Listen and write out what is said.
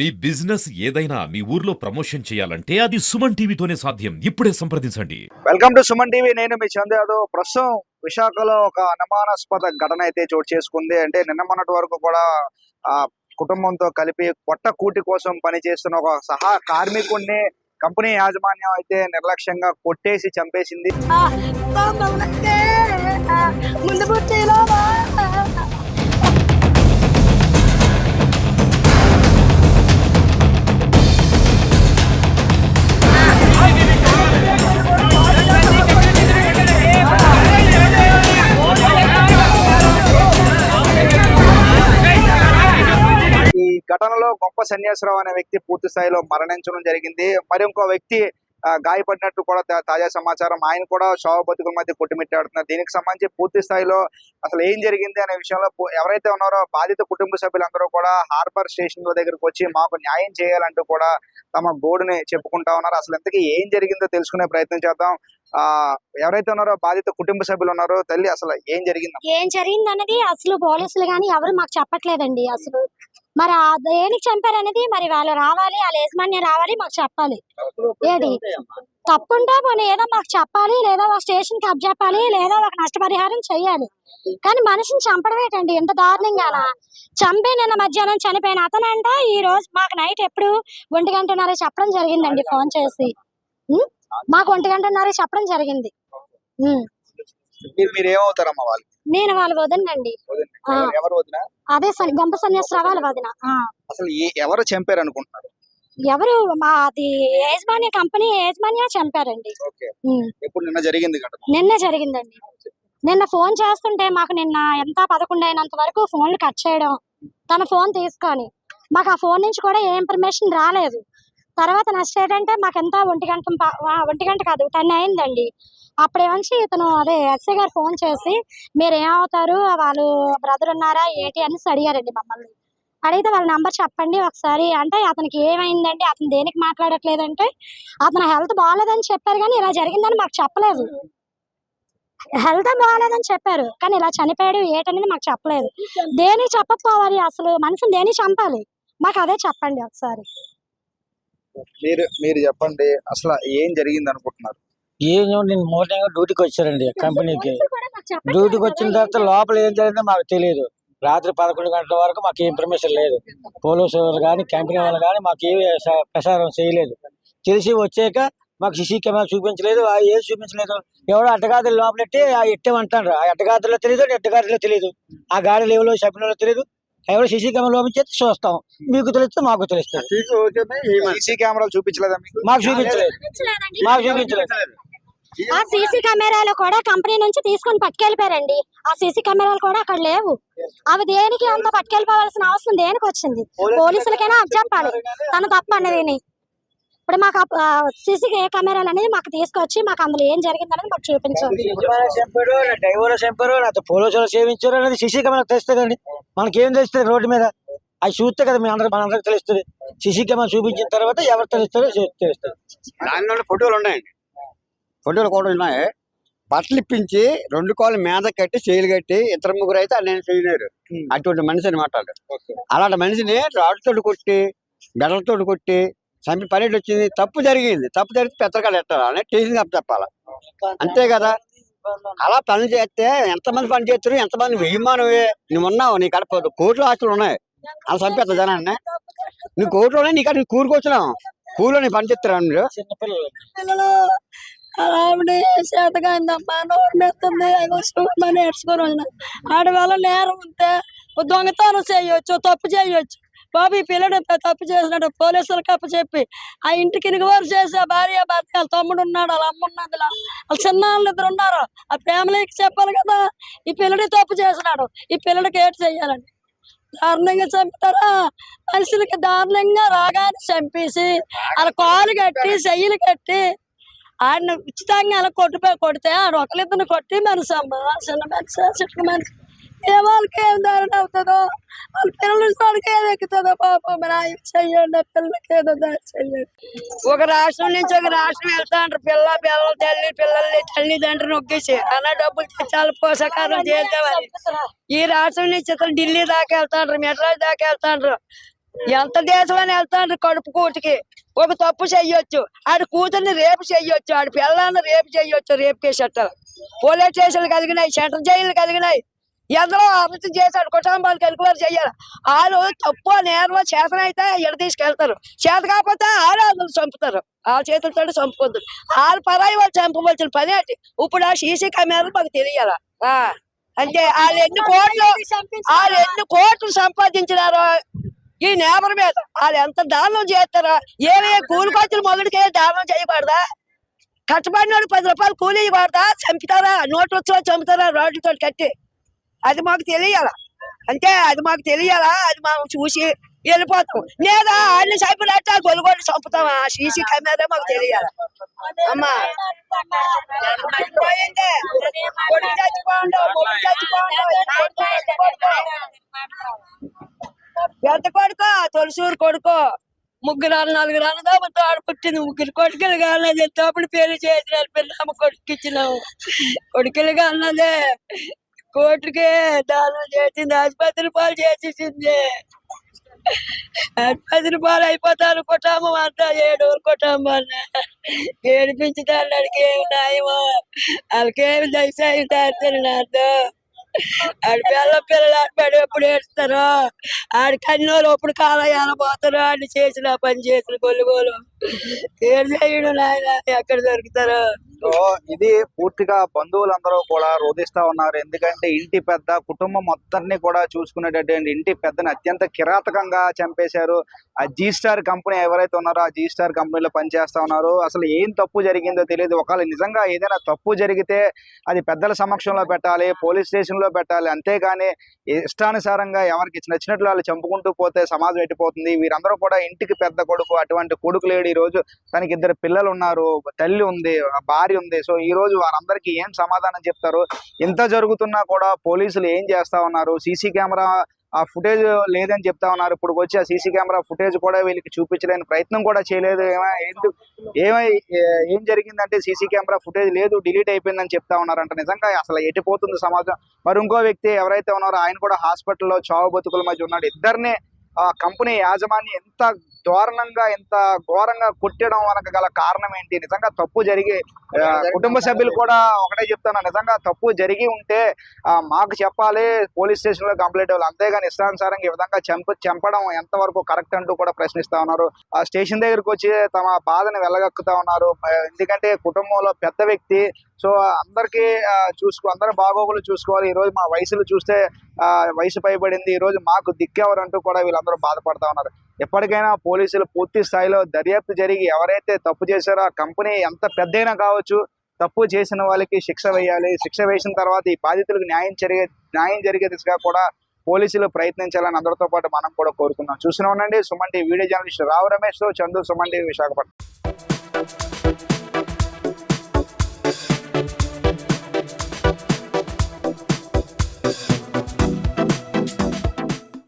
మీ business ఏదైనా మీ ఊర్లో promotion చేయాలంటే అది సుమన్ టీవీతోనే సాధ్యం. ఇప్పుడే సంప్రదించండి. Welcome to Suman TV. నేను మీ చందు యాదవ్. ప్రస్తుతం విశాఖలో ఒక అనుమానాస్పద ఘటన అయితే చోటు చేసుకుంది. అంటే నిన్న మొన్నటి వరకు కూడా ఆ కుటుంబంతో కలిపి పొట్ట కూటి కోసం పనిచేస్తున్న ఒక సహా కార్మికుడిని కంపెనీ యాజమాన్యం అయితే నిర్లక్ష్యంగా కొట్టేసి చంపేసింది. ఘటనలో గొప్ప సన్యాసరావు అనే వ్యక్తి పూర్తి స్థాయిలో మరణించడం జరిగింది. మరి ఇంకో వ్యక్తి గాయపడినట్టు కూడా తాజా సమాచారం. ఆయన కూడా శవ బతుకుల మధ్య కొట్టుమిట్టాడుతున్నారు దీనికి సంబంధించి పూర్తి స్థాయిలో అసలు ఏం జరిగింది అనే విషయంలో ఎవరైతే ఉన్నారో బాధిత కుటుంబ సభ్యులందరూ కూడా హార్బర్ స్టేషన్ దగ్గరకు వచ్చి మాకు న్యాయం చేయాలంటూ కూడా తమ గోడుని చెప్పుకుంటా ఉన్నారు. అసలు ఇంతకీ ఏం జరిగిందో తెలుసుకునే ప్రయత్నం చేద్దాం. ఆ ఎవరైతే ఉన్నారో బాధిత కుటుంబ సభ్యులు ఉన్నారో తల్లి అసలు ఏం జరిగింది ఏం జరిగింది అన్నది అసలు పోలీసులు కానీ ఎవరు మాకు చెప్పట్లేదండి. అసలు మరి ఆ దేనికి చంపారు అనేది మరి వాళ్ళు రావాలి వాళ్ళ యజమాని రావాలి మాకు చెప్పాలి. ఏది? తప్పుంటే పోనీ ఏదో మాకు చెప్పాలి లేదా ఒక స్టేషన్కి చెప్పాలి లేదా ఒక నష్టపరిహారం చెయ్యాలి కానీ మనిషిని చంపడం ఏంటండి? ఇంత దారుణంగానా? చంపి నిన్న మధ్యాహ్నం చనిపోయిన అతనంట ఈ రోజు మాకు నైట్ ఎప్పుడు ఒంటి గంటన్నర చెప్పడం జరిగిందండి ఫోన్ చేసి? మాకు ఒంటి గంటన్నర చెప్పడం జరిగింది. మీరు మీరు ఏమవుతారమ్మా వాళ్ళు నేను వాళ్ళ వదనండి వదిన. ఎవరు- వదిన? అదే సన్- గంప సన్యాసరావు వాళ్ళ వదిన. అసలు ఎవరు చంపారు అనుకుంటున్నారు? ఎవరు? అది యాజమాన్య కంపెనీ యాజమాన్య చంపారండి. నిన్న జరిగింది నిన్న జరిగిందండి. నిన్న ఫోన్ చేస్తుంటే మాకు నిన్న ఎంత పదకొండు అయినంత వరకు ఫోన్లు కట్ చేయడం. తన ఫోన్ తీసుకొని మాకు ఆ ఫోన్ నుంచి కూడా ఏ ఇన్ఫర్మేషన్ రాలేదు. తర్వాత నెక్స్ట్ ఏంటంటే మాకు ఎంత ఒంటి గంట ఒంటి గంట కాదు టెన్ అయిందండి. అప్పుడేమంచి ఇతను? అదే ఎస్ఐ గారు ఫోన్ చేసి మీరు ఏమవుతారు? వాళ్ళు బ్రదర్ ఉన్నారా? ఏంటి? అని అడిగారండి మమ్మల్ని. అడిగితే వాళ్ళ నెంబర్ చెప్పండి ఒకసారి. అంటే అతనికి ఏమైందంటే అతను దేనికి మాట్లాడట్లేదంటే అతను హెల్త్ బాగాలేదని చెప్పారు కానీ ఇలా జరిగిందని మాకు చెప్పలేదు. హెల్త్ బాగాలేదని చెప్పారు కానీ ఇలా చనిపోయాడు ఏటనేది మాకు చెప్పలేదు. దేనికి చెప్పకపోవాలి అసలు? మనిషిని దేనికి చంపాలి? మాకు అదే చెప్పండి ఒకసారి. మీరు మీరు చెప్పండి. అసలు ఏం జరిగింది అనుకుంటున్నారు ఏం నేను మార్నింగ్ డ్యూటీకి వచ్చారండి కంపెనీకి. డ్యూటీకి వచ్చిన తర్వాత లోపల ఏం జరిగిందో మాకు తెలియదు. రాత్రి పదకొండు గంటల వరకు మాకు ఏ ఇన్ఫర్మేషన్ లేదు. పోలీసు వాళ్ళు కానీ కంపెనీ వాళ్ళు కానీ మాకు ఏ స- ప్రసారం చేయలేదు. తెలిసి వచ్చాక మాకు సిసి కెమెరా చూపించలేదు. ఏది చూపించలేదు? ఎవడో అడ్డగాదులు లోపలెట్టి ఆ ఎట్టేమంటారు ఆ అడ్డగాదులో తెలియదు ఎట్టగాదులో తెలియదు ఆ గాడి లేవులో చెప్పినలో తెలియదు ఎవడో సిసి కెమెరా లోపించేది చూస్తాం. మీకు తెలిస్తే మాకు తెలుస్తుంది. సీసీ కెమెరాలు చూపించలేదా మాకు చూపించలేదు. మాకు చూపించలేదు. ఆ సీసీ కెమెరాలు కూడా కంపెనీ నుంచి తీసుకొని పట్టుకెళ్ళిపోయారండి. ఆ సీసీ కెమెరాలు కూడా అక్కడ లేవు. అవి దేనికి అంత పట్టుకెళ్ళిపోవాల్సిన అవసరం దేనికి వచ్చింది? పోలీసులకైనా చెప్పాలి. తన తప్ప అనేది ఇప్పుడు మాకు సీసీ కెమెరాలు అనేది మాకు తీసుకొచ్చి మాకు అందులో ఏం జరిగింది అనేది మాకు చూపించాలి డ్రైవర్ చంపారు నాతో పోలీసులు సేవించారు అనేది సీసీ కెమెరా తెలుస్తుంది మనకి ఏం తెలుస్తుంది రోడ్డు మీద అది చూస్తే కదా మీ అందరికి మనందరికి తెలుస్తుంది సీసీ కెమెరా చూపించిన తర్వాత ఎవరు తెలుస్తారో తెలుస్తుంది దానిలో ఫోటోలు ఉన్నాయండి. ఫోటోలు కూడా ఉన్నాయి. బట్టలు ఇప్పించి రెండు కాళ్ళు మీద కట్టి చేయలు కట్టి ఇద్దరు ముగ్గురు అయితే నేను చేయలేరు. అటువంటి మనిషి అనమాట అలాంటి మనిషిని రాడ్తోటి కొట్టి బెడలతోటి కొట్టి చంపి పరేడ్ వచ్చింది. తప్పు జరిగింది. తప్పు జరిగితే ఎట్టాలి అని స్టేషన్ అప్పు చెప్పాలి. అంతే కదా. అలా పని చేస్తే ఎంతమంది పని చేస్తారు? ఎంతమంది వెయ్యమానవే నువ్వు ఉన్నావు. నీ కడప కోట్ల ఆస్తులు ఉన్నాయి. అలా చంపేస్తా జనాన్ని. నీ కోట్లు ఉన్నాయి. నీ కాడ కూరుకొచ్చినావు. కూలో నీ పని చేస్తారా మీరు? ఆవిడ చేతగాయిందమ్మా నోరు మెత్తుంది చూడమని నేర్చుకొని వచ్చిన ఆడి వల్ల నేరం ఉంటే దొంగతనం చేయొచ్చు తప్పు చేయొచ్చు. బాబు ఈ పిల్లడు తప్పు చేసినాడు పోలీసులకు అప్పు చెప్పి ఆ ఇంటికి ఇనుగువారు చేసే భార్య భర్త వాళ్ళ తమ్ముడు ఉన్నాడు వాళ్ళ అమ్మ ఉన్నది వాళ్ళ చిన్న వాళ్ళు ఇద్దరు ఉన్నారు. ఆ ఫ్యామిలీకి చెప్పాలి కదా ఈ పిల్లడి తప్పు చేసినాడు ఈ పిల్లడికి ఏటి చెయ్యాలండి దారుణంగా చంపుతారా? మనుషులకి దారుణంగా రాగానే చంపేసి వాళ్ళ కాలు కట్టి చెయ్యిలు కట్టి ఆయన ఉచితంగా అలా కొట్టిపోయి కొడితే ఆడ ఒకరిద్దరిని కొట్టి మనిషి అమ్మ చిన్న మనిషి చిన్న మనిషి. ఏ వాళ్ళకి ఏం దారుణ అవుతుందో? వాళ్ళ పిల్లలు వాళ్ళకి ఏది ఎక్కుతుందో పాపం. మరి ఆయన చెయ్యండి పిల్లలకి ఏదో దారి చెయ్యండి. ఒక రాష్ట్రం నుంచి ఒక రాష్ట్రం వెళ్తాండ్రు పిల్ల పిల్లల తల్లి పిల్లల్ని తల్లిదండ్రులు నొక్కేసి అలా డబ్బులు తెచ్చాలి పోషకాలు చేద్దామని. ఈ రాష్ట్రం నుంచి ఇతను ఢిల్లీ దాకా వెళ్తాండ్రు మెడ్రాస్ దాకా వెళ్తాండ్రు ఎంత దేశమని వెళ్తాడు కడుపు కూటికి ఒక తప్పు చెయ్యొచ్చు. ఆడి కూతుర్ని రేపు చెయ్యొచ్చు. ఆడి పిల్లల్ని రేపు చెయ్యొచ్చు రేపు కేసెట్టాలి పోలీస్ స్టేషన్లు కలిగినాయి సెంటర్ జైలు కలిగినాయి. ఎందరో అభివృద్ధి చేశాడు కుటుంబాలు ఎన్క్వైరీ చెయ్యాలి. వాళ్ళు తప్పు నేరం అయితే ఎడ తీసుకెళ్తారు. చేత కాకపోతే ఆరు అందులో చంపుతారు. ఆ చేతులతో చంపుకుంటారు ఆరు పరాయి వాళ్ళు చంపవలసిన పని ఏంటి? ఇప్పుడు ఆ సీసీ కెమెరాలు మాకు తెలియాల? ఆ, అంటే వాళ్ళు ఎన్ని కోట్లు వాళ్ళు ఎన్ని కోట్లు సంపాదించినారో ఈ నేపర్ మీద వాళ్ళు ఎంత దానం చేస్తారో ఏమే కూలికొచ్చిన మొదటికే దానం చేయకూడదా? కష్టపడినోడు పది రూపాయలు కూలి ఇవ్వకూడదా? చంపుతారా? నోట్లు వచ్చో చంపుతారా? రోడ్లతో కట్టి. అది మాకు తెలియాల? అంటే అది మాకు తెలియాలా? అది మనం చూసి వెళ్ళిపోతాం. లేదా అన్ని చంపినట్ట గొలుగొలు చంపుతాం. ఆ సీసీ కెమెరా మాకు తెలియాల? అమ్మా. చచ్చిపోండు, పెద్ద ఎంత కొడుకో తొలసూరు కొడుకో. ముగ్గురు అన్న నలుగురు అన్నదమ్ముతో ఆడ పుట్టింది. ముగ్గురు కొడుకులు కాలేదు తోపుడు పెళ్ళి చేసిన పిల్లమ్మ కొడుకు ఇచ్చినాము కొడుకులుగా అన్నదే కోర్టుకే దానం చేసింది. ఆసుపత్రి పాలు చేసేసింది. ఆసుపత్రి పాలు అయిపోతారు. కుటుంబం అంతా ఏడు కుటుంబాన్ని. ఏడిపించుతారు. అడిగి ఏమి న్యాయమో. వాళ్ళకేమి దయచేసి తాడుతారు నాతో ఆడి పిల్ల పిల్లలు ఆడిపాడు ఎప్పుడు ఏడుస్తారు? ఆడి కన్నోళ్ళు ఎప్పుడు కాలయాల పోతారో? ఆడిని చేసిన పని చేసిన గొల్లుగోలు ఏడు చేయడు నాయన? ఎక్కడ దొరుకుతారో? సో ఇది పూర్తిగా బంధువులందరూ కూడా రోధిస్తా ఉన్నారు. ఎందుకంటే ఇంటి పెద్ద కుటుంబం మొత్తాన్ని కూడా చూసుకునేటటువంటి ఇంటి పెద్దని అత్యంత కిరాతకంగా చంపేశారు. ఆ జీ స్టార్ కంపెనీ ఎవరైతే ఉన్నారో ఆ జీ స్టార్ కంపెనీలో పనిచేస్తూ ఉన్నారు. అసలు ఏం తప్పు జరిగిందో తెలియదు. ఒకవేళ నిజంగా ఏదైనా తప్పు జరిగితే అది పెద్దల సమక్షంలో పెట్టాలి పోలీస్ స్టేషన్లో పెట్టాలి. అంతేగాని ఇష్టానుసారంగా ఎవరికి నచ్చినట్లు వాళ్ళు చంపుకుంటూ పోతే సమాజం ఎట్టిపోతుంది? వీరందరూ కూడా ఇంటికి పెద్ద కొడుకు అటువంటి కొడుకు లేడు ఈరోజు. రోజు తనకి ఇద్దరు పిల్లలు ఉన్నారు తల్లి ఉంది భార్య ఉంది. సో ఈ రోజు వారందరికీ ఏం సమాధానం చెప్తారు? ఇంత జరుగుతున్నా కూడా పోలీసులు ఏం చేస్తా ఉన్నారు? సీసీ కెమెరా ఆ ఫుటేజ్ లేదని చెప్తా ఉన్నారు. ఇప్పుడు వచ్చి ఆ సీసీ కెమెరా ఫుటేజ్ కూడా వీళ్ళకి చూపించలేని ప్రయత్నం కూడా చేయలేదు. ఏమై ఎందుకు ఏమై ఏం జరిగిందంటే సీసీ కెమెరా ఫుటేజ్ లేదు డిలీట్ అయిపోయిందని చెప్తా ఉన్నారంట. నిజంగా అసలు ఎట్టిపోతుంది సమాజం? మరి ఇంకో వ్యక్తి ఎవరైతే ఉన్నారో ఆయన కూడా హాస్పిటల్లో చావు బతుకుల మధ్య ఉన్నాడు. ఇద్దరిని ఆ కంపెనీ యాజమాన్యం ఎంత దారుణంగా ఎంత ఘోరంగా కొట్టడం వనక గల కారణం ఏంటి? నిజంగా తప్పు జరిగి కుటుంబ సభ్యులు కూడా ఒకటే చెప్తాను నిజంగా తప్పు జరిగి ఉంటే మాకు చెప్పాలి పోలీస్ స్టేషన్లో కంప్లైంట్ ఇవ్వాలి. అంతేగాని ఇష్టానుసారంగా ఈ విధంగా చంప చంపడం ఎంతవరకు కరెక్ట్ అంటూ కూడా ప్రశ్నిస్తా ఉన్నారు. ఆ స్టేషన్ దగ్గరికి వచ్చి తమ బాధను వెళ్ళగక్కుతా ఉన్నారు. ఎందుకంటే కుటుంబంలో పెద్ద వ్యక్తి సో అందరికీ చూసుకో అందరి బాగోగులు చూసుకోవాలి. ఈ రోజు మా వయసులు చూస్తే వయసు పైబడింది. ఈరోజు మాకు దిక్కెవరంటూ కూడా వీళ్ళందరూ బాధపడతా ఉన్నారు. ఎప్పటికైనా పోలీసులు పూర్తి స్థాయిలో దర్యాప్తు జరిగి ఎవరైతే తప్పు చేశారో ఆ కంపెనీ ఎంత పెద్దైనా కావచ్చు తప్పు చేసిన వాళ్ళకి శిక్ష వేయాలి. శిక్ష వేసిన తర్వాత ఈ బాధితులకు న్యాయం జరిగే న్యాయం జరిగే దిశగా కూడా పోలీసులు ప్రయత్నించాలని అందరితో పాటు మనం కూడా కోరుకున్నాం చూసిన ఉండండి. Suman TV video journalist Rao Ramesh Chandu Suman TV Visakhapatnam.